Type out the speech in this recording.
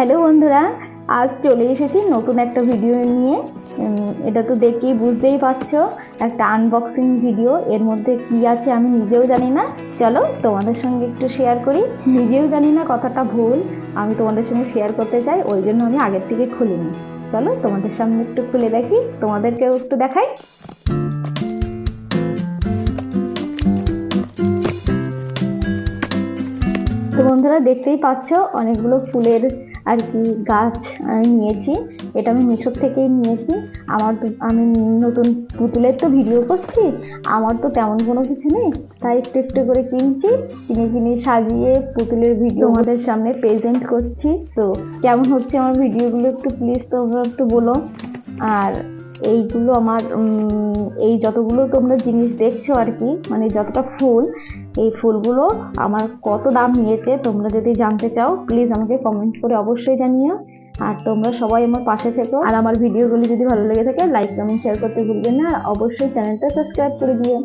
Hello বন্ধুরা, আজ চলে এসেছি নতুন একটা ভিডিও নিয়ে। এটা তো দেখেই বুঝতেই পারছ, একটা আনবক্সিং ভিডিও এর মধ্যে কি আছে আমি নিজেও জানি না। চলো তোমাদের সঙ্গে একটু শেয়ার করি। নিজেও জানি না কথাটা ভুল, আমি তোমাদের সঙ্গে শেয়ার করতে চাই, ওই জন্য আমি আগের থেকে খুলিনি। চলো তোমাদের সামনে একটু খুলে দেখি, তোমাদেরকেও একটু দেখাই। বন্ধুরা দেখতেই পাচ্ছ, অনেকগুলো ফুলের আর কি গাছ আমি নিয়েছি। এটা আমি মিশোর থেকেই নিয়েছি। আমার তো, আমি নতুন পুতুলের তো ভিডিও করছি, আমার তো তেমন কোনো কিছু নেই। তাই একটু একটু করে কিনছি, কিনে কিনে সাজিয়ে পুতুলের ভিডিও আমাদের সামনে প্রেজেন্ট করছি। তো কেমন হচ্ছে আমার ভিডিওগুলো একটু প্লিজ তোমরা একটু বলো। আর এইগুলো আমার এই যতগুলো তোমরা জিনিস দেখছ আর কি মানে যতটা ফুল এই ফুলগুলো আমার কত দাম নিয়েছে, তোমরা যদি জানতে চাও প্লিজ আমাকে কমেন্ট করে অবশ্যই জানিও। আর তোমরা সবাই আমার পাশে থেকো। আর আমার ভিডিওগুলি যদি ভালো লেগে থাকে লাইক কমেন্ট শেয়ার করতে ভুলবেন না। আর অবশ্যই চ্যানেলটা সাবস্ক্রাইব করে দিও।